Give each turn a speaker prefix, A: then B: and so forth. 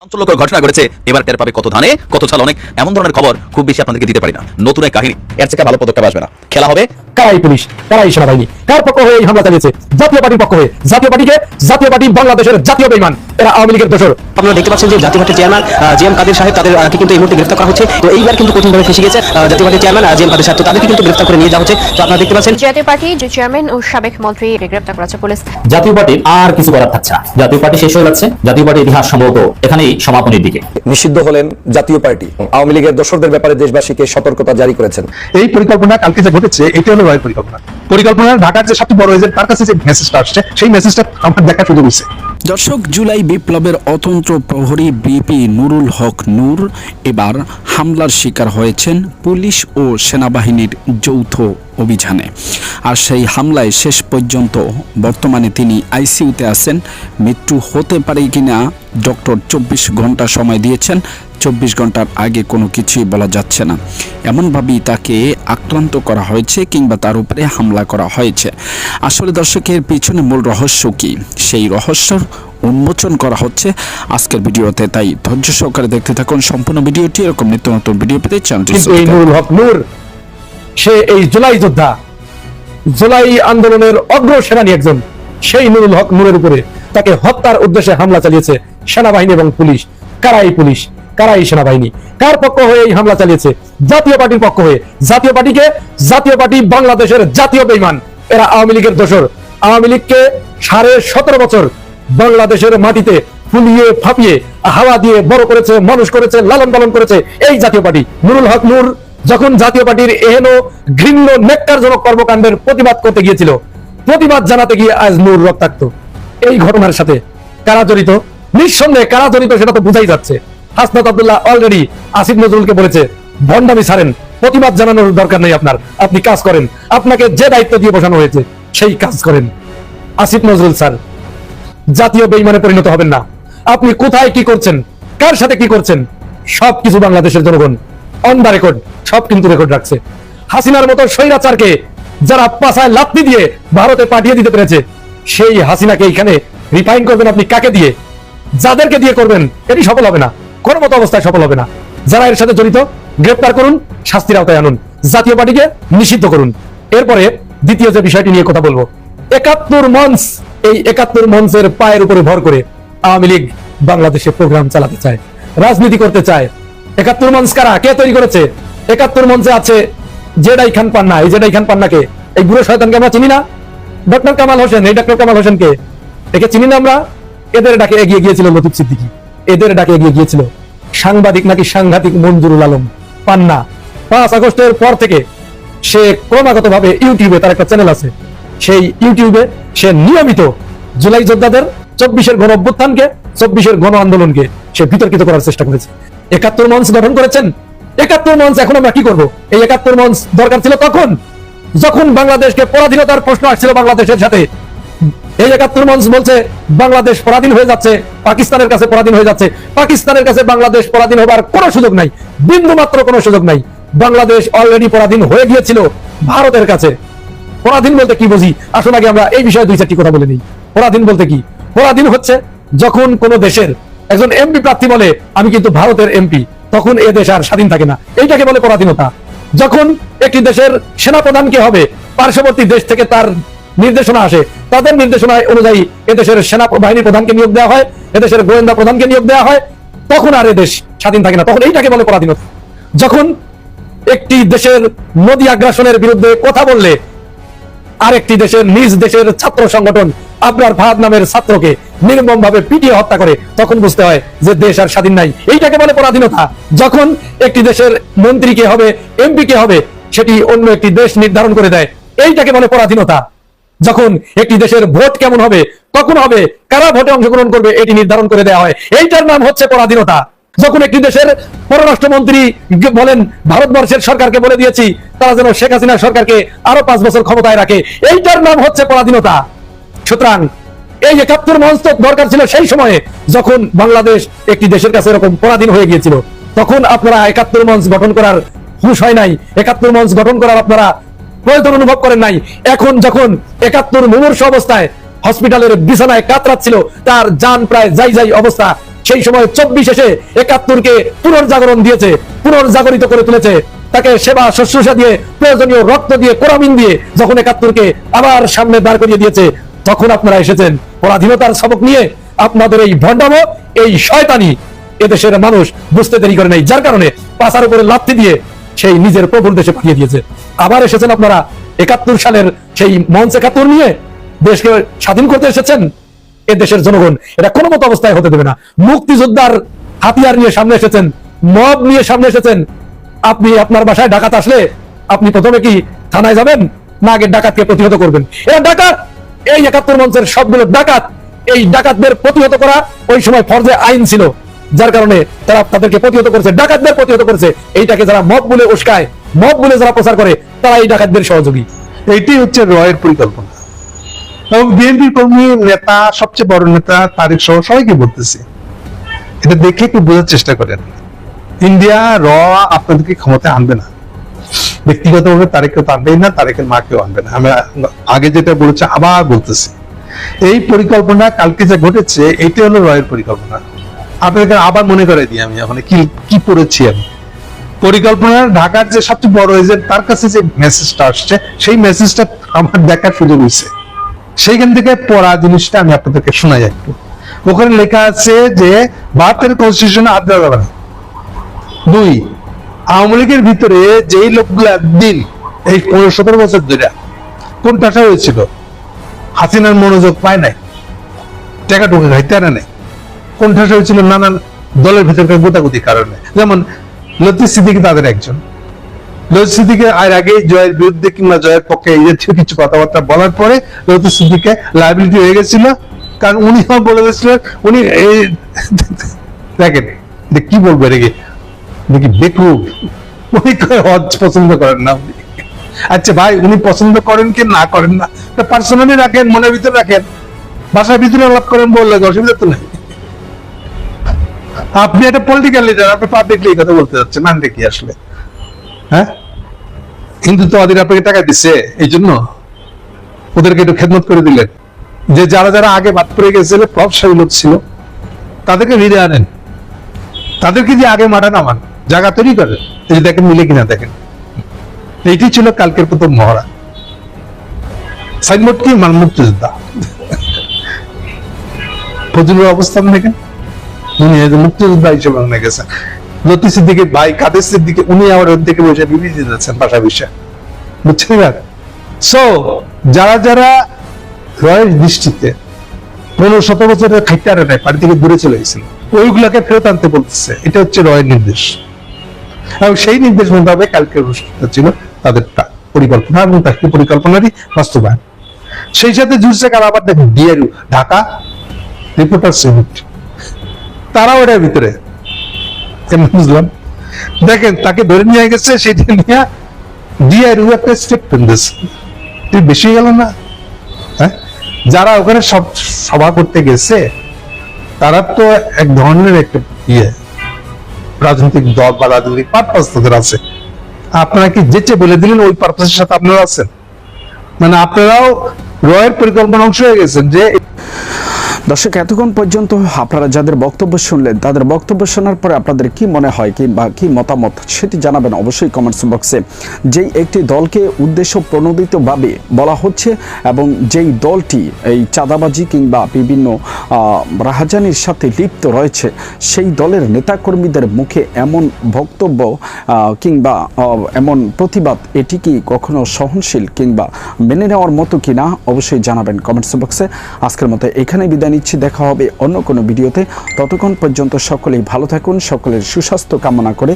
A: চাঞ্চল্যকর ঘটনা ঘটেছে, এবার টের পাবে কত ধানে, কত চাল অনেক এমন ধরনের খবর খুব বেশি আপনাদেরকে দিতে পারি না। নতুন এক কাহিনী, এর থেকে ভালো পদক্ষেপ আসবে না। খেলা হবে
B: কারাই পুলিশ, কারাই সেনাবাহিনী। কার পক্ষ হয়ে এই হামলা চালিয়েছে? জাতীয় পার্টির পক্ষ হয়ে। জাতীয় পার্টিকে জাতীয় পার্টি বাংলাদেশের জাতীয় বেইমান। এরা আওয়ামী লীগের দোষর।
C: আপনারা দেখতে পাচ্ছেন যে জাতীয় পার্টির চেয়ারম্যান জি এম কাদের সাহেব তাদের কিন্তু এই মুহূর্তে গ্রেফতার করা হচ্ছে। তো এইবার কিন্তু কঠিনভাবে ফেসে গেছে আহ, জাতীয় চেয়ারম্যান জি এম কাদের সাহেব। তো তাদেরকে কিন্তু গ্রেফতার করে নিয়ে যাওয়া হচ্ছে। তো আপনারা দেখতে পাচ্ছেন
D: জাতীয় পার্টি যে চেয়ারম্যান ও সাবেক মন্ত্রী গ্রেপ্তার করেছে পুলিশ।
E: জাতীয় পার্টির আর কিছু করার থাকছে না। জাতীয় পার্টি শেষ হয়ে যাচ্ছে। জাতীয় পার্টির ইতিহাস সম্ভবত এখানেই সমাপনের দিকে।
F: নিষিদ্ধ হলেন জাতীয় পার্টি। আওয়ামী লীগের দোসরদের ব্যাপারে দেশবাসীকে সতর্কতা জারি করেছেন।
B: এই পরিকল্পনা কালকে যে ঘটেছে এটা হলো রয়ের পরিকল্পনা। পরিকল্পনা ঢাকার যে সবচেয়ে বড় এজেন্ট তার কাছে যে মেসেজটা আসছে সেই মেসেজটা আমার দেখা সুযোগ হয়েছে।
G: দর্শক, জুলাই বিপ্লবের অতন্ত্র প্রহরী বিপি নুরুল হক নূর এবার হামলার শিকার হয়েছেন পুলিশ ও সেনাবাহিনীর যৌথ অভিযানে। আর সেই হামলায় শেষ পর্যন্ত বর্তমানে তিনি আইসিইউতে আছেন। মৃত্যু হতে পারে কিনা, ডক্টর চব্বিশ ঘণ্টা সময় দিয়েছেন। চব্বিশ ঘণ্টার আগে কোনো কিছুই বলা যাচ্ছে না। এমনভাবেই তাকে আক্রান্ত করা হয়েছে কিংবা তার উপরে হামলা করা হয়েছে। আসলে দর্শকের পিছনে মূল রহস্য কি? সেই রহস্যর উন্মোচন করা হচ্ছে আজকের ভিডিওতে। তাই ধৈর্য সহকারে দেখতে থাকুন সম্পূর্ণ ভিডিওটি। এরকম নিত্য নতুন ভিডিও পেতে চ্যানেলটি
B: এই নুরুল হক নূর সে এই জুলাই যোদ্ধা জুলাই আন্দোলনের অগ্র সেনানী একজন। সেই নুরুল হক নূরের উপরে তাকে হত্যার উদ্দেশ্যে হামলা চালিয়েছে সেনাবাহিনী এবং পুলিশ। কারাই পুলিশ। কারাই সেনাবাহিনী? কার পক্ষ হয়ে এই হামলা চালিয়েছে? জাতীয় পার্টির পক্ষ হয়ে। জাতীয় পার্টিকে জাতীয় পার্টি বাংলাদেশের জাতীয় বেইমান। এরা আওয়ামী লীগের দোষর। আওয়ামী লীগকে সাড়ে সতেরো বছর বাংলাদেশের মাটিতে ফুলিয়ে ফাপিয়ে হাওয়া দিয়ে বড় করেছে, মানুষ করেছে, লালন পালন করেছে এই জাতীয় পার্টি। নুরুল হক নূর যখন জাতীয় পার্টির এহেন ঘৃণ্য, নেককারজনক কর্মকাণ্ডের প্রতিবাদ করতে গিয়েছিল, প্রতিবাদ জানাতে গিয়ে আজ নূর রক্তাক্ত। এই ঘটনার সাথে কারা জড়িত? নিঃসন্দেহে কারা জড়িত সেটা তো বুঝাই যাচ্ছে। হাসনাত আব্দুল্লাহ অলরেডি আসিফ নজরুলকে বলেছে, ভণ্ডামি ছাড়েন, প্রতিবাদ জানানোর দরকার নেই আপনার। আপনি কাজ করেন। আপনাকে যে দায়িত্ব দিয়ে বসানো হয়েছে, সেই কাজ করেন। আসিফ নজরুল স্যার, জাতীয় বেইমানে পরিণত হবেন না। আপনি কোথায় কি করছেন? কার সাথে কি করছেন? সবকিছু বাংলাদেশের জনগণ অন দা রেকর্ড সব কিন্তু রেকর্ড রাখছে। হাসিনার মতো স্বৈরাচারকে যারা পাশায় লাত্তি দিয়ে ভারতে পাঠিয়ে দিতে পেরেছে, সেই হাসিনাকে এখানে রিফাইন করবেন আপনি কাকে দিয়ে? যাদেরকে দিয়ে করবেন, এটি সফল হবে না। কোনো মতো অবস্থায় সফল হবে না। যারা এর সাথে জড়িত, গ্রেপ্তার করুন, শাস্তির আওতায় আনুন, জাতীয় পার্টিকে নিষিদ্ধ করুন। এরপরে দ্বিতীয় যে বিষয়টি নিয়ে কথা বলব, একাত্তর মঞ্চ এই একাত্তর মঞ্চের পায়ের উপরে ভর করে আওয়ামী লীগ বাংলাদেশে প্রোগ্রাম চালাতে চায়, রাজনীতি করতে চায়। একাত্তর মঞ্চ কারা? কে তৈরি করেছে? একাত্তর মঞ্চে আছে জেডাই খান পান্না। এই জেডাই খান পান্নাকে, এই বুড়ো শয়তানকে আমরা চিনি না। ডক্টর কামাল হোসেন, এই ডক্টর কামাল হোসেনকে, একে চিনি না আমরা? এদের ডাকে এগিয়ে গিয়েছিল লতিফ সিদ্দিকী। এদের ডাকে এগিয়ে গিয়েছিল সাংবাদিক নাকি সাংঘাতিক মঞ্জুরুল আলম? পান্না পাঁচ আগস্টের পর থেকে সে ক্রমাগত ভাবে ইউটিউবে তার একটা চ্যানেল আছে। সেই ইউটিউবে সে নিয়মিত জুলাই যোদ্ধাদের চব্বিশের গণ অভ্যুত্থানকে, চব্বিশের গণ আন্দোলনকে সে বিতর্কিত করার চেষ্টা করেছে। একাত্তর মঞ্চ গঠন করেছেন। একাত্তর মঞ্চ এখন আমরা কি করব? এই একাত্তর মঞ্চ দরকার ছিল তখন। যখন বাংলাদেশকে পরাধীনতার প্রশ্ন আসছিল বাংলাদেশের সাথে এই একাত্তর মঞ্চ বলছে, বাংলাদেশ পরাধীন হয়ে যাচ্ছে, পাকিস্তানের কাছে পরাধীন হয়ে যাচ্ছে। পাকিস্তানের কাছে বাংলাদেশ পরাধীন হবার কোনো সুযোগ নাই, বিন্দু মাত্র কোনো সুযোগ নাই। বাংলাদেশ অলরেডি পরাধীন হয়ে গিয়েছিল ভারতের কাছে। পরাধীন বলতে কি বুঝি? আসুন আগে আমরা এই বিষয়ে দুই চারটি কথা বলে নিই। পরাধীন বলতে কি? পরাধীন হচ্ছে যখন কোন দেশের একজন এমপি প্রার্থী বলে, আমি কিন্তু ভারতের এমপি তখন এ দেশ আর স্বাধীন থাকে না। এইটাকে বলে পরাধীনতা। যখন একটি দেশের সেনাপ্রধান কে হবে, পার্শ্ববর্তী দেশ থেকে তার নির্দেশনা আসে। তাদের নির্দেশনা অনুযায়ী এদেশের সেনা বাহিনী প্রধানকে নিয়োগ দেওয়া হয়, এদেশের গোয়েন্দা প্রধানকে নিয়োগ দেওয়া হয়। তখন আর এদেশ স্বাধীন থাকে না, তখন এইটাকে বলে পরাধীনতা যখন একটি দেশের নদী আগ্রাসনের বিরুদ্ধে কথা বললে, আরেকটি দেশের নিজ দেশের ছাত্র সংগঠন আপনার ফাহাদ নামের ছাত্রকে নির্মম ভাবে পিটিয়ে হত্যা করে, তখন বুঝতে হয় যে দেশ আর স্বাধীন নাই। এইটাকে বলে পরাধীনতা। যখন একটি দেশের মন্ত্রী কে হবে, এমপি কে হবে, সেটি অন্য একটি দেশ নির্ধারণ করে দেয়। এইটাকে বলে পরাধীনতা। যখন একটি দেশের ভোট কেমন হবে কখন হবে কারা ভোটে অংশগ্রহণ করবে, এটি নির্ধারণ করে দেওয়া হয়। এইটার নাম হচ্ছে পরাধীনতা। যখন একটি দেশের পররাষ্ট্রমন্ত্রী বলেন, ভারতবর্ষের সরকারকে বলে দিয়েছি, তারা যেন শেখ হাসিনা সরকারকে আরও পাঁচ বছর ক্ষমতায় রাখে। এইটার নাম হচ্ছে পরাধীনতা। সুতরাং এই একাত্তর মঞ্চ দরকার ছিল সেই সময়ে, যখন বাংলাদেশ একটি দেশের কাছে এরকম পরাধীন হয়ে গিয়েছিল, তখন আপনারা একাত্তর মঞ্চ গঠন করার হুশ হয় নাই। একাত্তর মঞ্চ গঠন করার আপনারা প্রয়োজন অনুভব করেন নাই। এখন যখন একাত্তর মুমূর্ষ অবস্থায় হসপিটালের বিছানায় কাতরাচ্ছিল, তার যান প্রায় যাই যাই অবস্থা। সেই সময় চব্বিশ এসে একাত্তরকে পুনর্জাগরণ দিয়েছে, পুনর্জাগরিত করে তুলেছে। তাকে সেবা শুশ্রূষা দিয়ে, প্রয়োজনীয় রক্ত দিয়ে, কোরামিন দিয়ে যখন একাত্তরকে আবার সামনে দাঁড় করিয়ে দিয়েছে, তখন আপনারা এসেছেন। পরাধীনতার সবক নিয়ে আপনাদের এই ভণ্ডামো, এই শয়তানি এদেশের মানুষ বুঝতে দেরি করে নাই। যার কারণে পাশার উপরে লাথি দিয়ে সেই নিজের প্রভুর দেশে পাঠিয়ে দিয়েছে। আবার এসেছেন আপনারা একাত্তর সালের সেই মঞ্চ একাত্তর নিয়ে দেশকে স্বাধীন করতে এসেছেন এ দেশের জনগণ। এটা কোনো মতো অবস্থায় হতে দেবে না। মুক্তিযোদ্ধার হাতিয়ার নিয়ে সামনে এসেছেন, মব নিয়ে সামনে এসেছেন। আপনি আপনার বাসায় ডাকাত আসলে আপনি প্রথমে কি থানায় যাবেন, না আগে ডাকাতকে প্রতিহত করবেন? এরা ডাকাত! এই একাত্তর মঞ্চের সবগুলো ডাকাত, এই ডাকাতদের প্রতিহত করা ওই সময় ফর্জে আইন ছিল। যার কারণে তারা তাদেরকে প্রতিহত করেছে, ডাকাতদের প্রতিহত করেছে। এইটাকে যারা মব বলে উস্কায়, মব বলে যারা প্রচার করে, তারা এই ডাকাতদের সহযোগী।
H: এইটাই হচ্ছে রয়ের পরিকল্পনা। এবং বিএনপির কর্মী নেতা, সবচেয়ে বড় নেতা তারিক সহ সবাইকে বলতেছি। এটা দেখে একটু বোঝার চেষ্টা করেন। ইন্ডিয়া, র আপনাদেরকে ক্ষমতায় আনবে না। ব্যক্তিগতভাবে তারেককে তো আনবেই না, তারেকের মাকেও আনবে না। আমরা আগে যেটা বলেছি, আবার বলতেছি। এই পরিকল্পনা কালকে যা ঘটেছে এইটা হলো রয়ের পরিকল্পনা। আপনাদেরকে আবার মনে করে দিই আমি এখন কি কি পড়েছি আমি। পরিকল্পনা ঢাকার যে সবচেয়ে বড় এজেন্ট তার কাছে যে মেসেজটা আসছে, সেই মেসেজটা আমার দেখার সুযোগ হয়েছে। সেইখান থেকে পড়া জিনিসটা আমি আপনাদেরকে শোনাই একটু। ওখানে লেখা আছে যে, ভারতের কনস্টিটিউশনে দেওয়া যাবে না। দুই, আওয়ামী লীগের ভিতরে যেই লোকগুলো একদিন এই পনেরো সতেরো বছর ধরে কোন টাকা হয়েছিল, হাসিনার মনোযোগ পায় নাই, টাকা টুকা খাইতে আনে নাই। কোন ঠাসা হয়েছিল নানান দলের ভেতরকার গোতাগুতি কারণে। যেমন লতিফ সিদ্দিকি তাদের একজন। লতিফ সিদ্দিকে আর আগে জয়ের বিরুদ্ধে কিংবা জয়ের পক্ষে এই জাতীয় কিছু কথাবার্তা বলার পরে লতিফ সিদ্দিকে লাইবিলিটি হয়ে গেছিল। কারণ উনি বলে দিয়েছিলেন, উনি এই দেখেন কি বলব রেগে দেখি বেকুব? উনি হজ পছন্দ করেন না উনি। আচ্ছা ভাই, উনি পছন্দ করেন কি না করেন না? পার্সোনালি রাখেন, মনের ভিতরে রাখেন। বাসার ভিতরে আলাপ করেন বললে অসুবিধা তো নাই। আপনি একটা পলিটিক্যাল লিডার আপনি পাবলিকলি কথা বলতে যাচ্ছেন মানতে কি আসলে? হ্যাঁ? হিন্দুত্ববাদীরা আপনাকে টাকা দিচ্ছে এই জন্য ওদেরকে একটু খেদমত করে দিলেন। যে যারা যারা আগে বাদ পড়ে গেছিল, প্রভাবশালী লোক ছিল, তাদেরকে ফিরে আনেন। তাদেরকে যে আগে মাঠে নামান, জায়গা তৈরি করেন, এই দেখেন, মিলে কিনা দেখেন। এইটি ছিল কালকের প্রথম মহড়া। সাইনবোর্ড কি? মান মুক্তিযোদ্ধা ফজলুর অবস্থান দেখেন। উনি মুক্তিযোদ্ধা হিসেবে মনে গেছেন। লতি ভাই কাদের উনি আবার ওর থেকে বসে বিবৃতি বিষয় বুঝছেন সো যারা যারা দৃষ্টিতে পনেরো শত বছরের খাইতে নাই, বাড়ি থেকে দূরে চলে গেছিল ওইগুলাকে ফেরত আনতে বলতেছে। এটা হচ্ছে রয়ের নির্দেশ। এবং সেই নির্দেশ মোতাবেক কালকে অনুষ্ঠিত ছিল তাদের পরিকল্পনা এবং তার পরিকল্পনারই বাস্তবায়ন। সেই সাথে জুড়ছে কারা আবার দেখেন, ডিআরইউ, ঢাকা রিপোর্টার্স ইউনিট। তারাও এটার ভিতরে। বুঝলাম? দেখেন, তাকে ধরে নিয়ে গেছে, সেটা নিয়ে একটা দিয়েছে তুই বেশি গেল না? হ্যাঁ? যারা ওখানে সব সভা করতে গেছে, তারা তো এক ধরনের একটা ইয়ে রাজনৈতিক দল বা রাজনৈতিক পারপাস তাদের আছে। আপনারা কি যেচে বলে দিলেন, ওই পারপাসের সাথে আপনারা আছেন? মানে আপনারাও রয়ের পরিকল্পনা অংশ হয়ে গেছেন যে
G: দর্শক, এতক্ষণ পর্যন্ত আপনারা যাদের বক্তব্য শুনলেন, তাদের বক্তব্য শোনার পরে আপনাদের কি মনে হয় কিংবা কি মতামত সেটি জানাবেন অবশ্যই কমেন্টস বক্সে যেই একটি দলকে উদ্দেশ্য প্রণোদিতভাবে বলা হচ্ছে এবং যেই দলটি এই চাঁদাবাজি কিংবা বিভিন্ন রাহাজানির সাথে লিপ্ত রয়েছে, সেই দলের নেতাকর্মীদের মুখে এমন বক্তব্য কিংবা এমন প্রতিবাদ এটি কি কখনো সহনশীল কিংবা মেনে নেওয়ার মতো কিনা অবশ্যই জানাবেন কমেন্টস বক্সে আজকের মতো এখানে বিদায় নিচ্ছি, দেখা হবে অন্য কোনো ভিডিওতে। ততক্ষণ পর্যন্ত সকলেই ভালো থাকুন, সকলের সুস্বাস্থ্য কামনা করে